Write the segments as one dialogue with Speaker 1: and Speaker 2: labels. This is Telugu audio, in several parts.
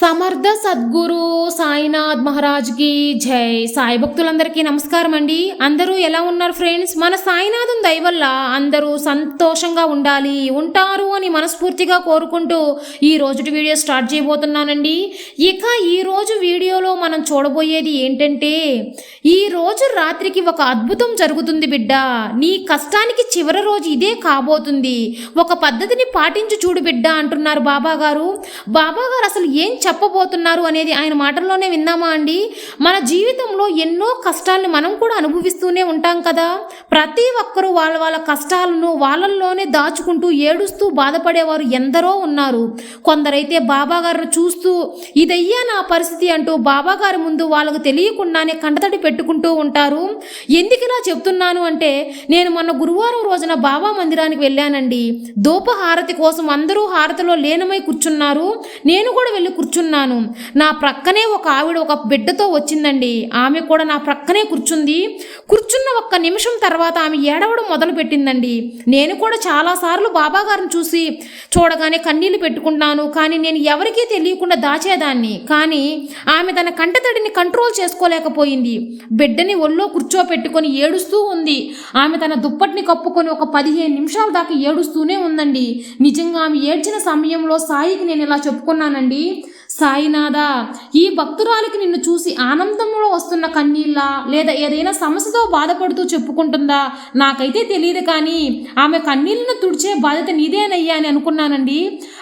Speaker 1: సమర్థ సద్గురు సాయినాథ్ మహారాజ్కి జై. సాయి భక్తులందరికీ నమస్కారం అండి. అందరూ ఎలా ఉన్నారు ఫ్రెండ్స్? మన సాయినాథం దయ వల్ల అందరూ సంతోషంగా ఉండాలి ఉంటారు అని మనస్ఫూర్తిగా కోరుకుంటూ ఈ రోజుటి వీడియో స్టార్ట్ చేయబోతున్నానండి. ఇక ఈ రోజు వీడియోలో మనం చూడబోయేది ఏంటంటే ఈ రోజు రాత్రికి ఒక అద్భుతం జరుగుతుంది బిడ్డ. నీ కష్టానికి చివరి రోజు ఇదే కాబోతుంది. ఒక పద్ధతిని పాటించి చూడు బిడ్డ అంటున్నారు బాబా గారు బాబా గారు అసలు ఏం చెప్పబోతున్నారు అనేది ఆయన మాటల్లోనే విన్నామా అండి? మన జీవితంలో ఎన్నో కష్టాలను మనం కూడా అనుభవిస్తూనే ఉంటాం కదా. ప్రతి ఒక్కరూ వాళ్ళ వాళ్ళ కష్టాలను వాళ్ళల్లోనే దాచుకుంటూ ఏడుస్తూ బాధపడేవారు ఎందరో ఉన్నారు. కొందరైతే బాబా గారిని చూస్తూ ఇదయ్యా నా పరిస్థితి అంటూ బాబా గారి ముందు వాళ్ళకు తెలియకుండానే కంటతడి పెట్టుకుంటూ ఉంటారు. ఎందుకు ఇలా చెప్తున్నాను? అంటే నేను మొన్న గురువారం రోజున బాబా మందిరానికి వెళ్ళానండి. ధూప హారతి కోసం అందరూ హారతిలో లీనమై కూర్చున్నారు. నేను కూడా వెళ్ళి కూర్చున్నాను. నా ప్రక్కనే ఒక ఆవిడ ఒక బిడ్డతో వచ్చిందండి. ఆమె కూడా నా ప్రక్కనే కూర్చుంది. కూర్చున్న ఒక్క నిమిషం తర్వాత ఆమె ఏడవడం మొదలు పెట్టిందండి నేను కూడా చాలాసార్లు బాబాగారిని చూసి చూడగానే కన్నీళ్ళు పెట్టుకుంటాను కానీ నేను ఎవరికీ తెలియకుండా దాచేదాన్ని. కానీ ఆమె తన కంటతడిని కంట్రోల్ చేసుకోలేకపోయింది. బిడ్డని ఒళ్ళో కూర్చోపెట్టుకొని ఏడుస్తూ ఉంది. ఆమె తన దుప్పటిని కప్పుకొని ఒక పదిహేను నిమిషాల దాకా ఏడుస్తూనే ఉందండి. నిజంగా ఆమె ఏడ్చిన సమయంలో సాయికి నేను ఇలా చెప్పుకున్నానండి. సాయినాథా ఈ భక్తురాలికి నిన్ను చూసి ఆనందంలో వస్తున్న కన్నీళ్ళ? లేదా ఏదైనా సమస్యతో బాధపడుతూ చెప్పుకుంటుందా? నాకైతే తెలియదు కానీ ఆమె కన్నీళ్ళను తుడిచే బాధ్యత నీదేనయ్యా అని అనుకున్నానండి.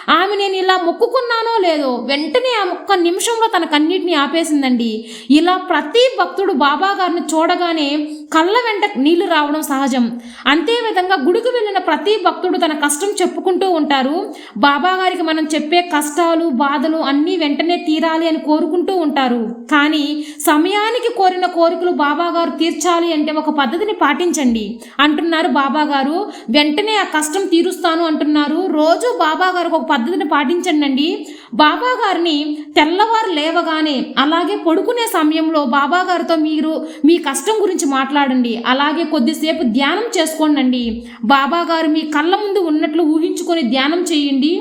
Speaker 1: ఆమె నేను ఇలా మొక్కుకున్నానో లేదో వెంటనే ఆ ఒక్క నిమిషంలో తన కన్నీటిని ఆపేసిందండి. ఇలా ప్రతి భక్తుడు బాబా గారిని చూడగానే కళ్ళ వెంట నీళ్ళు రావడం సహజం. అంతే విధంగా గుడికి వెళ్ళిన ప్రతి భక్తుడు తన కష్టం చెప్పుకుంటూ ఉంటారు. బాబాగారికి మనం చెప్పే కష్టాలు బాధలు అన్నీ వెంటనే తీరాలి అని కోరుకుంటూ ఉంటారు. కానీ సమయానికి కోరిన కోరికలు బాబాగారు తీర్చాలి అంటే ఒక పద్ధతిని పాటించండి. అంటున్నారు బాబాగారు వెంటనే ఆ కష్టం తీరుస్తాను అంటున్నారు. రోజు బాబాగారు ఒక పద్ధతిని పాటించండి అండి బాబా గారిని తెల్లవారు లేవగానే అలాగే పడుకునే సమయంలో బాబా గారితో మీరు మీ కష్టం గురించి మాట్లాడండి. అలాగే కొద్దిసేపు ధ్యానం చేసుకోండి బాబా గారు మీ కళ్ళ ముందు ఉన్నట్లు ఊహించుకొని ధ్యానం చేయండి.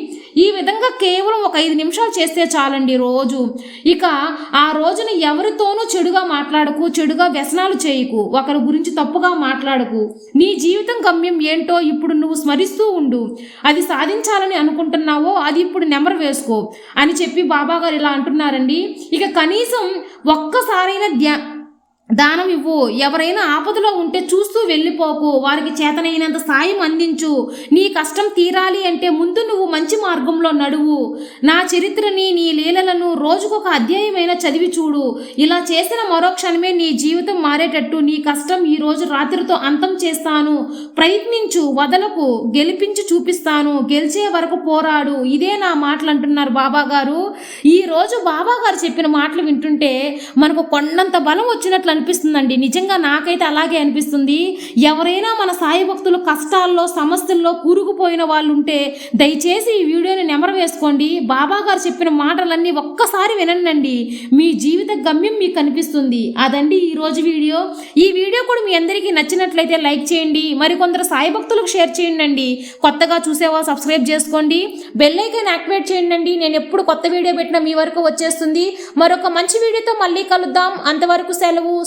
Speaker 1: ఈ విధంగా కేవలం ఒక ఐదు నిమిషాలు చేస్తే చాలండి రోజు. ఇక ఆ రోజున ఎవరితోనూ చెడుగా మాట్లాడకు చెడుగా వ్యసనాలు చేయకు ఒకరి గురించి తప్పుగా మాట్లాడకు. నీ జీవితం గమ్యం ఏంటో ఇప్పుడు నువ్వు స్మరిస్తూ ఉండు. అది సాధించాలని అనుకుంటున్నావో అది ఇప్పుడు నెమరు వేసుకో అని చెప్పి బాబా గారు ఇలా అంటున్నారండి. ఇక కనీసం ఒక్కసారైనా ధ్యా దానం ఇవ్వు. ఎవరైనా ఆపదలో ఉంటే చూస్తూ వెళ్ళిపోకు. వారికి చేతనైనంత సాయం అందించు. నీ కష్టం తీరాలి అంటే ముందు నువ్వు మంచి మార్గంలో నడువు. నా చరిత్రని నీ లీలలను రోజుకొక అధ్యాయమైన చదివి చూడు. ఇలా చేసిన మరో క్షణమే నీ జీవితం మారేటట్టు నీ కష్టం ఈ రోజు రాత్రితో అంతం చేస్తాను. ప్రయత్నించు వదలకు గెలిపించి చూపిస్తాను. గెలిచే వరకు పోరాడు. ఇదే నా మాటలు అంటున్నారు బాబా గారు ఈ రోజు బాబా గారు చెప్పిన మాటలు వింటుంటే మనకు కొండంత బలం వచ్చినట్లు అనిపిస్తుందండి. నిజంగా నాకైతే అలాగే అనిపిస్తుంది. ఎవరైనా మన సాయి భక్తులు కష్టాల్లో సమస్యల్లో కూరుకుపోయిన వాళ్ళు ఉంటే దయచేసి ఈ వీడియోని నెమర వేసుకోండి. బాబా గారు చెప్పిన మాటలన్నీ ఒక్కసారి వినండి మీ జీవిత గమ్యం మీకు కనిపిస్తుంది అదండి ఈ రోజు వీడియో. ఈ వీడియో కూడా మీ అందరికీ నచ్చినట్లయితే లైక్ చేయండి. మరికొందరు సాయి భక్తులకు షేర్ చేయండి కొత్తగా చూసేవా సబ్స్క్రైబ్ చేసుకోండి. బెల్ ఐకాన్ యాక్టివేట్ చేయండి నేను ఎప్పుడు కొత్త వీడియో పెట్టినా మీ వరకు వచ్చేస్తుంది. మరొక మంచి వీడియోతో మళ్ళీ కలుద్దాం. అంతవరకు సెలవు.